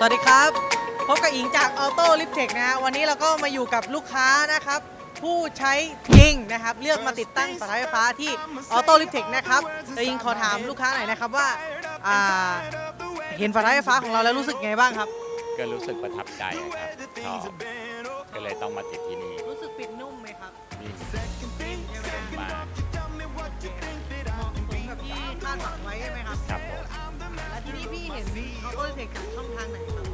สวัสดีครับ พบกับอิงจากออโต้ลิฟเทคนะฮะวันนี้เราก็มาอยู่กับลูกค้านะครับ ผู้ใช้จริงนะครับ เลือกมาติดตั้งฝาท้ายไฟฟ้าที่ออโต้ลิฟเทคนะครับแต่อิงขอถามลูกค้าหน่อยนะครับว่าอ่าเห็นฝาท้ายไฟฟ้าของเราแล้วรู้สึกไงบ้างครับ ก็รู้สึกประทับใจอะครับชอบก็เลยต้องมาติดที่นี่รู้สึกปิดนุ่มไหมครับนี่นิ่มใช่ไหมมากเหมาะสมกับที่คาดหวังไว้ใช่ไหมครับครับผมและที่นี่พี่เห็นออโต้ลิฟเทคจากช่องทางไหนครับ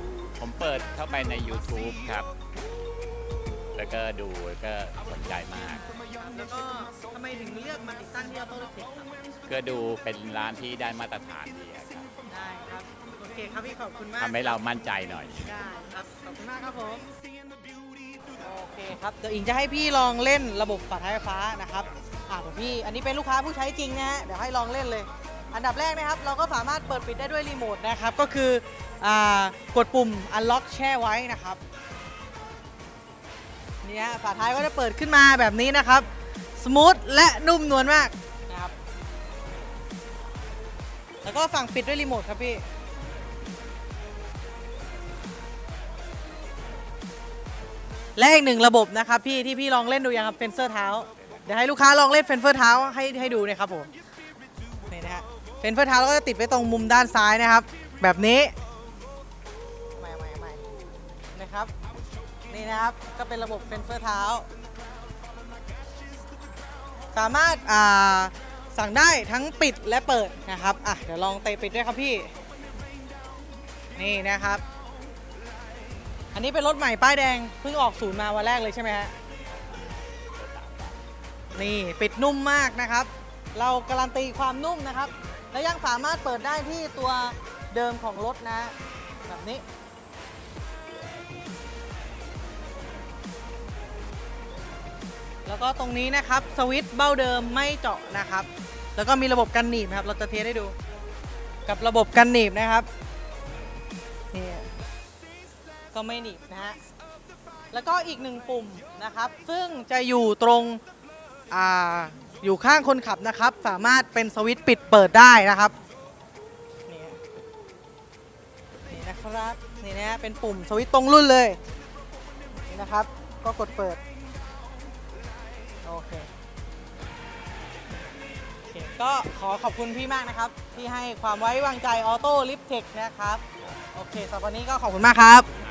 ผมเปิดเข้าไปใน YouTube ครับ แล้วก็ดูก็สนใจมาก แล้วก็ทำไมถึงเลือกมาติดตั้งที่ออโต้ลิฟเทคครับก็ดูเป็นร้านที่ได้มาตรฐานดีอะครับได้ครับโอเคครับพี่ขอบคุณมาก ทำให้เรามั่นใจหน่อย ได้ครับขอบคุณมากครับผมโอเคครับเดี๋ยวอิงจะให้พี่ลองเล่นระบบฝาท้ายไฟฟ้านะครับอ่าเดี๋ยวพี่อันนี้เป็นลูกค้าผู้ใช้จริงนะฮะเดี๋ยวให้ลองเล่นเลย อันดับแรกนะครับ เราก็สามารถเปิดปิดได้ด้วยรีโมทนะครับ ก็คืออกดปุ่ม unlock แช่ไว้นะครับนี่ฮะฝาท้ายก็จะเปิดขึ้นมาแบบนี้นะครับ สมูทและนุ่มนวลมากนะครับ แล้วก็ฝั่งปิดด้วยรีโมทครับพี่และอีกหนึ่งระบบนะครับพี่ที่พี่ลองเล่นดูยังครับเฟนเซอร์เท้า เดี๋ยวให้ลูกค้าลองเล่นเฟนเซอร์เท้าให้ให้ดูนะครับผม เฟนเซอร์เท้าเราก็จะติดไว้ตรงมุมด้านซ้ายนะครับ แบบนี้ไม่ไม่ไม่นะครับ นี่นะครับก็เป็นระบบเฟนเซอร์เท้า สามารถอ่าสั่งได้ทั้งปิดและเปิดนะครับอะเดี๋ยวลองเตะปิดด้วยครับพี่ นี่นะครับ อันนี้เป็นรถใหม่ป้ายแดงเพิ่งออกศูนย์มาวันแรกเลยใช่ไหมฮะนี่ปิดนุ่มมากนะครับ เราการันตีความนุ่มนะครับ และยังสามารถเปิดได้ที่ตัวเดิมของรถนะ แบบนี้ แล้วก็ตรงนี้นะครับ สวิตช์เบ้าเดิมไม่เจาะนะครับ แล้วก็มีระบบกันหนีบนะครับ เราจะเทสให้ดู กับระบบกันหนีบนะครับนี่ก็ไม่หนีบนะฮะแล้วก็อีกหนึ่งปุ่มนะครับ ซึ่งจะอยู่ตรง อยู่ข้างคนขับนะครับ สามารถเป็นสวิตช์ปิดเปิดได้นะครับ นี่ฮะนี่นะครับ นี่นะฮะเป็นปุ่มสวิตช์ตรงรุ่นเลย นี่นะครับ ก็กดเปิด โอเคโอเค ก็ขอขอบคุณพี่มากนะครับ ที่ให้ความไว้วางใจออโต้ลิฟเทคนะครับ โอเคสำหรับวันนี้ก็ขอบคุณมากครับ